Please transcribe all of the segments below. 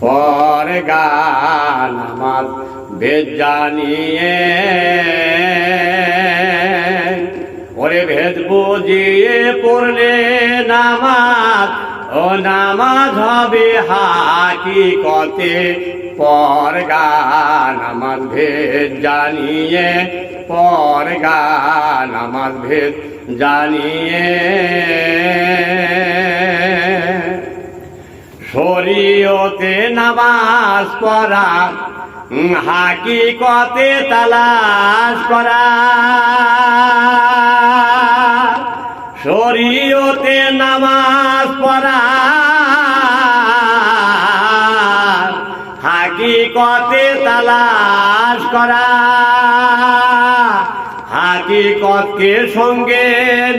পর গান আমার বেদ জানিয়ে। ওরে ভেদ বুঝিয়ে পড়লে নামাজ, ও নামাজ হবে হাকি কতে পর গান আমার ভেদ জানিয়ে, পর গান আমার ভেদ জানিয়ে। শরীয়তে নামাজ পড়া হাকিকতে তালাশ করা। শরীয়তে নামাজ পড়া, হাকিকতে তালাশ করা। হাকিকতকে সঙ্গে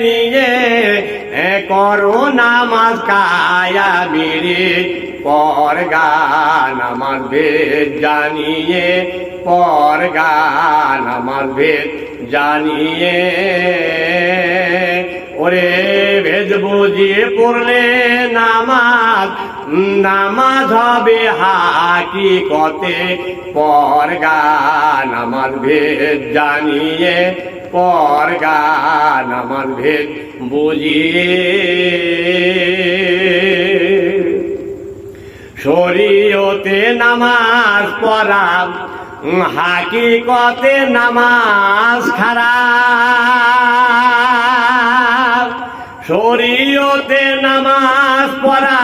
নিয়ে করো নামাজ কায়া মিরে পর গান আমার ভেদ জানিয়ে, পর গান আমার ভেদ জানিয়ে। ওরে ভেদ বুঝিয়ে পড়লে নামাজ নামাজ হবে হাকি কতে পর গান আমার ভেদ জানিয়ে, পর গান আমার ভেদ বুঝিয়ে। নামাজ পড়া হাকিকতে নামাজ খারাপ। শরীয়তে নামাজ পড়া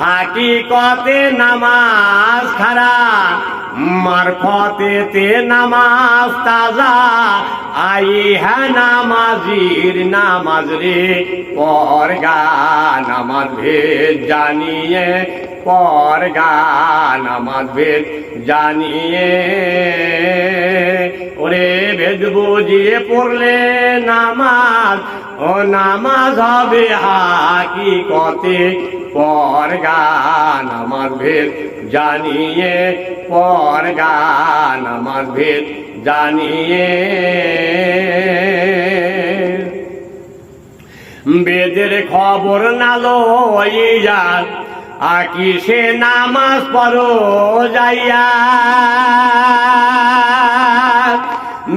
হাকিকতে নামাজ খারাপ। মারফতেতে নামাজ তাজা। আই হ্যাঁ নামাজির নামাজ রে পর গান আমার ভেদ জানিয়ে পর গান আমার ভেদ জানিয়ে। ওরে ভেদ বুঝিয়ে পড়লে নামাজ, ও নামাজ হবে হাকি কতে পর গান আমার ভেদ জানিয়ে, পর গান আমার ভেদ জানিয়ে। বেদের খবর নালো যার আকি সে নামাজ পড়ো যাইয়া।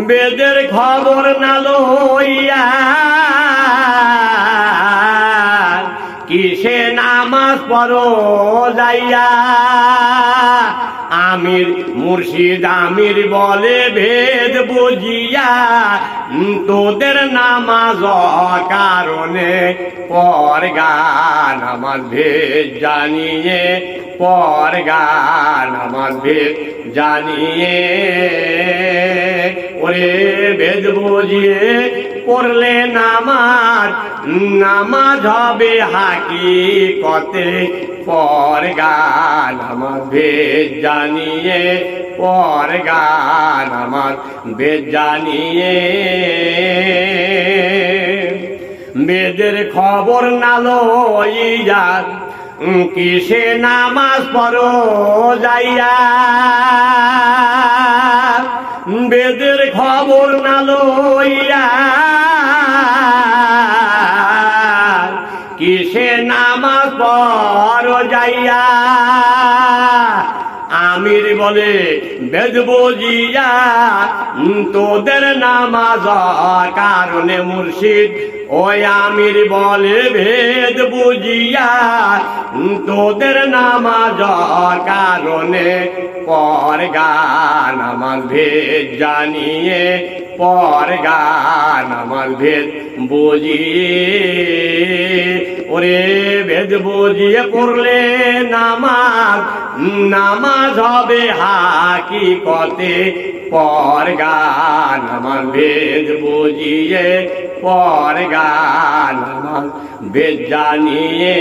বেদের খবর নালো কিসে নামাজ পড়ো যাইয়া? আমির মুর্শিদ আমির বলে ভেদ বুঝিয়া তোদের নামাজ কারণে পর গান আমার ভেদ জানিয়ে পর গান আমার ভেদ জানিয়ে, ওরে ভেদ বুঝিয়ে পড়লে নামাজ নামাজ হবে হাকি কতে পর গান আমার ভেদ জানিয়ে পর গান আমার ভেদ জানিয়ে। বেদের খবর নালো যার কিসে নামাজ পড়ো যাইয়া? বেদের খবর না লইয়া কিসে নামাজ পড় যাইয়া? আমির বলে বেদ বুঝিয়া উম, তোদের নামাজ কারণে মুর্শিদ। ওই আমির বলে ভেদ বুঝিয়া তোদের নামাজ কারণে পর গান আমার ভেদ জানিয়ে পর গান আমার ভেদ বুঝিয়ে ওরে ভেদ বুঝিয়ে পড়লে নামাজ নামাজ হবে হাকি কতে পর গান আমার ভেদ বুঝিয়ে, পর গান আমার ভেদ জানিয়ে।